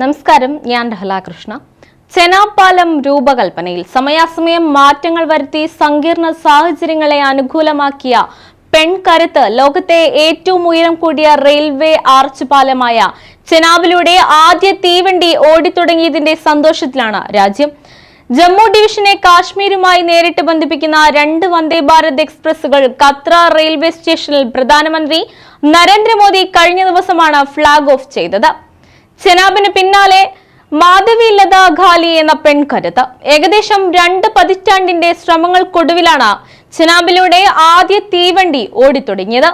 നമസ്കാരം ഞാൻ രഹലാകൃഷ്ണ ചെനാപ്പാലം രൂപകൽപ്പനയിൽ സമയാസമയം മാറ്റങ്ങൾ വരുത്തി സങ്കീർണ സാഹചര്യങ്ങളെ അനുകൂലമാക്കിയ പെൺകരുത്ത് ലോകത്തെ ഏറ്റവും ഉയരം കൂടിയ റെയിൽവേ ആർച്ച് പാലമായ ചെനാബിലൂടെ ആദ്യ തീവണ്ടി ഓടിത്തുടങ്ങിയതിന്റെ സന്തോഷത്തിലാണ് രാജ്യം. ജമ്മു ഡിവിഷനെ കാശ്മീരുമായി നേരിട്ട് ബന്ധിപ്പിക്കുന്ന രണ്ട് വന്ദേ ഭാരത് എക്സ്പ്രസുകൾ കത്ര റെയിൽവേ സ്റ്റേഷനിൽ പ്രധാനമന്ത്രി നരേന്ദ്രമോദി കഴിഞ്ഞ ദിവസമാണ് ഫ്ളാഗ് ഓഫ് ചെയ്തത്. ചെനാബിന് പിന്നാലെ മാധവി ലതാ ഖാലി എന്ന പെൺകരുത്ത്. ഏകദേശം രണ്ട് പതിറ്റാണ്ടിന്റെ ശ്രമങ്ങൾക്കൊടുവിലാണ് ചെനാബിലൂടെ ആദ്യ തീവണ്ടി ഓടിത്തുടങ്ങിയത്.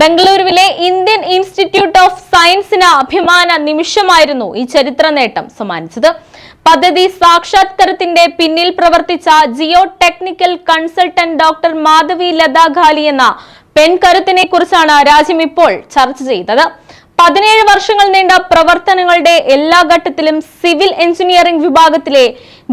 ബംഗളൂരുവിലെ ഇന്ത്യൻ ഇൻസ്റ്റിറ്റ്യൂട്ട് ഓഫ് സയൻസിന് അഭിമാന നിമിഷമായിരുന്നു ഈ ചരിത്ര നേട്ടം സമ്മാനിച്ചത്. പദ്ധതി സാക്ഷാത്കാരത്തിന്റെ പിന്നിൽ പ്രവർത്തിച്ച geo technical consultant doctor Madhavi Latha Galli എന്ന പെൺകരുത്തിനെ കുറിച്ചാണ് രാജ്യം ഇപ്പോൾ ചർച്ച ചെയ്തത്. പതിനേഴ് വർഷങ്ങൾ നീണ്ട പ്രവർത്തനങ്ങളുടെ എല്ലാ ഘട്ടത്തിലും സിവിൽ എഞ്ചിനീയറിംഗ് വിഭാഗത്തിലെ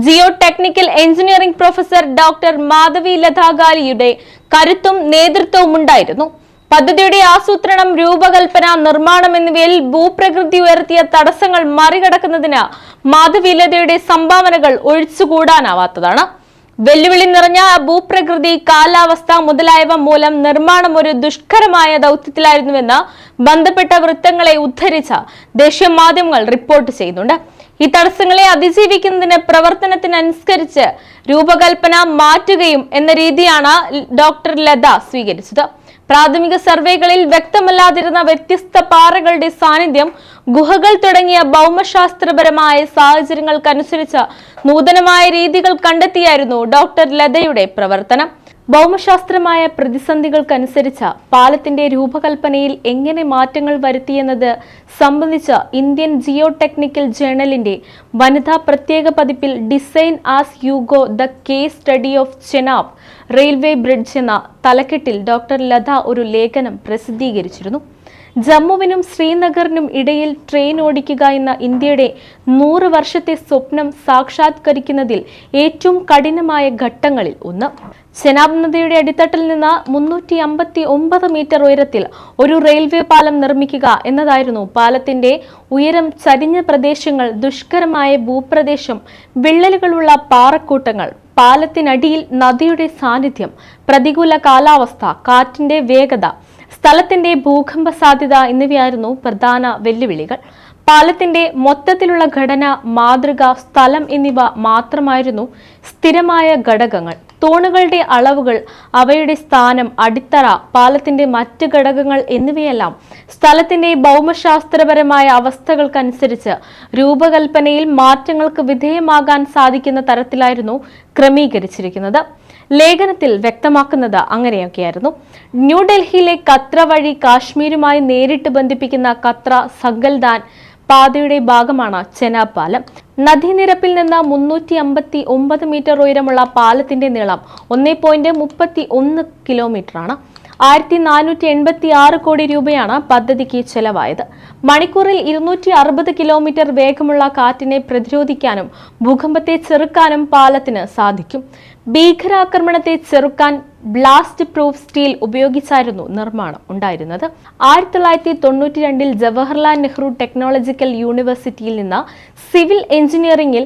geo technical engineering professor doctor Madhavi ലതാഗാലിയുടെ കരുത്തും നേതൃത്വവും ഉണ്ടായിരുന്നു. പദ്ധതിയുടെ ആസൂത്രണം രൂപകൽപ്പന നിർമ്മാണം എന്നിവയിൽ ഭൂപ്രകൃതി ഉയർത്തിയ തടസ്സങ്ങൾ മറികടക്കുന്നതിന് മാധവി ലതയുടെ സംഭാവനകൾ ഒഴിച്ചുകൂടാനാവാത്തതാണ്. വെല്ലുവിളി നിറഞ്ഞ ഭൂപ്രകൃതി കാലാവസ്ഥ മുതലായവ മൂലം നിർമ്മാണം ഒരു ദുഷ്കരമായ ദൗത്യത്തിലായിരുന്നുവെന്ന് ബന്ധപ്പെട്ട വൃത്തങ്ങളെ ഉദ്ധരിച്ച ദേശീയ മാധ്യമങ്ങൾ റിപ്പോർട്ട് ചെയ്യുന്നുണ്ട്. ഈ തടസ്സങ്ങളെ അതിജീവിക്കുന്നതിന് പ്രവർത്തനത്തിനനുസരിച്ച് രൂപകൽപ്പന മാറ്റുകയും എന്ന രീതിയാണ് ഡോക്ടർ ലത സ്വീകരിച്ചത്. പ്രാഥമിക സർവേകളിൽ വ്യക്തമല്ലാതിരുന്ന വ്യത്യസ്ത പാറകളുടെ സാന്നിധ്യം ഗുഹകൾ തുടങ്ങിയ ഭൗമശാസ്ത്രപരമായ സാഹചര്യങ്ങൾക്കനുസരിച്ച് നൂതനമായ രീതികൾ കണ്ടെത്തിയായിരുന്നു ഡോക്ടർ ലതയുടെ പ്രവർത്തനം. ഭൗമശാസ്ത്രമായ പ്രതിസന്ധികൾക്കനുസരിച്ച പാലത്തിന്റെ രൂപകൽപ്പനയിൽ എങ്ങനെ മാറ്റങ്ങൾ വരുത്തിയെന്നത് സംബന്ധിച്ച ഇന്ത്യൻ ജിയോ ടെക്നിക്കൽ ജേണലിന്റെ വനിതാ പ്രത്യേക പതിപ്പിൽ design as you go the case study of Chenab railway bridge എന്ന തലക്കെട്ടിൽ ഡോക്ടർ ലത ഒരു ലേഖനം പ്രസിദ്ധീകരിച്ചിരുന്നു. ജമ്മുവിനും ശ്രീനഗറിനും ഇടയിൽ ട്രെയിൻ ഓടിക്കുക എന്ന ഇന്ത്യയുടെ നൂറ് വർഷത്തെ സ്വപ്നം സാക്ഷാത്കരിക്കുന്നതിൽ ഏറ്റവും കഠിനമായ ഘട്ടങ്ങളിൽ ഒന്ന്. ചെനാബ് നദിയുടെ അടിത്തട്ടിൽ നിന്ന് മുന്നൂറ്റി അമ്പത്തി ഒമ്പത് മീറ്റർ ഉയരത്തിൽ ഒരു റെയിൽവേ പാലം നിർമ്മിക്കുക എന്നതായിരുന്നു പാലത്തിന്റെ ഉയരം ചരിഞ്ഞ പ്രദേശങ്ങൾ ദുഷ്കരമായ ഭൂപ്രദേശം വിള്ളലുകളുള്ള പാറക്കൂട്ടങ്ങൾ പാലത്തിനടിയിൽ നദിയുടെ സാന്നിധ്യം പ്രതികൂല കാലാവസ്ഥ കാറ്റിന്റെ വേഗത സ്ഥലത്തിന്റെ ഭൂകമ്പ സാധ്യത എന്നിവയായിരുന്നു പ്രധാന വെല്ലുവിളികൾ. പാലത്തിന്റെ മൊത്തത്തിലുള്ള ഘടന മാതൃക സ്ഥലം എന്നിവ മാത്രമായിരുന്നു സ്ഥിരമായ ഘടകങ്ങൾ. തൂണുകളുടെ അളവുകൾ അവയുടെ സ്ഥാനം അടിത്തറ പാലത്തിന്റെ മറ്റ് ഘടകങ്ങൾ എന്നിവയെല്ലാം സ്ഥലത്തിന്റെ ഭൗമശാസ്ത്രപരമായ അവസ്ഥകൾക്കനുസരിച്ച് രൂപകൽപ്പനയിൽ മാറ്റങ്ങൾക്ക് വിധേയമാകാൻ സാധിക്കുന്ന തരത്തിലായിരുന്നു ക്രമീകരിച്ചിരിക്കുന്നത്. ലേഖനത്തിൽ വ്യക്തമാക്കുന്നത് അങ്ങനെയൊക്കെയായിരുന്നു. ന്യൂഡൽഹിയിലെ കത്ര വഴി കാശ്മീരുമായി നേരിട്ട് ബന്ധിപ്പിക്കുന്ന കത്ര സഗൽദാൻ പാതയുടെ ഭാഗമാണ് ചെനാബ് പാലം നദീനിരപ്പിൽ നിന്ന് മുന്നൂറ്റി അമ്പത്തി ഒമ്പത് മീറ്റർ ഉയരമുള്ള പാലത്തിന്റെ നീളം ഒന്നേ പോയിന്റ് മുപ്പത്തി ഒന്ന് കിലോമീറ്ററാണ്. ആയിരത്തി നാനൂറ്റി എൺപത്തി ആറ് കോടി രൂപയാണ് പദ്ധതിക്ക് ചെലവായത്. മണിക്കൂറിൽ ഇരുന്നൂറ്റി അറുപത് കിലോമീറ്റർ വേഗമുള്ള കാറ്റിനെ പ്രതിരോധിക്കാനും ഭൂകമ്പത്തെ ചെറുക്കാനും പാലത്തിന് സാധിക്കും. ഭീകരാക്രമണത്തെ ചെറുക്കാൻ ബ്ലാസ്റ്റ് പ്രൂഫ് സ്റ്റീൽ ഉപയോഗിച്ചായിരുന്നു നിർമ്മാണം ഉണ്ടായിരുന്നത്. ആയിരത്തി തൊള്ളായിരത്തി തൊണ്ണൂറ്റി രണ്ടിൽ ജവഹർലാൽ നെഹ്റു ടെക്നോളജിക്കൽ യൂണിവേഴ്സിറ്റിയിൽ നിന്ന് സിവിൽ എഞ്ചിനീയറിംഗിൽ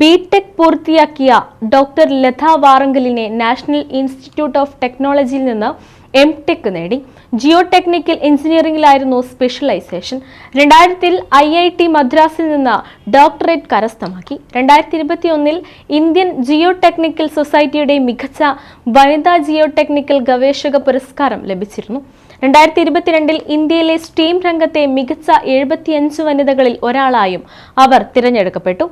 ബിടെക് പൂർത്തിയാക്കിയ ഡോക്ടർ ലത വാറങ്കലിനെ നാഷണൽ ഇൻസ്റ്റിറ്റ്യൂട്ട് ഓഫ് ടെക്നോളജിയിൽ നിന്ന് എം ടെക് നേടി. ജിയോ ടെക്നിക്കൽ എഞ്ചിനീയറിംഗിലായിരുന്നു സ്പെഷ്യലൈസേഷൻ രണ്ടായിരത്തിൽ ഐ ഐ ടി മദ്രാസിൽ നിന്ന് ഡോക്ടറേറ്റ് കരസ്ഥമാക്കി. രണ്ടായിരത്തി ഇരുപത്തി ഒന്നിൽ ഇന്ത്യൻ ജിയോ ടെക്നിക്കൽ സൊസൈറ്റിയുടെ മികച്ച വനിതാ ജിയോ ടെക്നിക്കൽ ഗവേഷക പുരസ്കാരം ലഭിച്ചിരുന്നു. രണ്ടായിരത്തി ഇരുപത്തിരണ്ടിൽ ഇന്ത്യയിലെ സ്റ്റീം രംഗത്തെ മികച്ച എഴുപത്തിയഞ്ച് വനിതകളിൽ ഒരാളായും അവർ തിരഞ്ഞെടുക്കപ്പെട്ടു.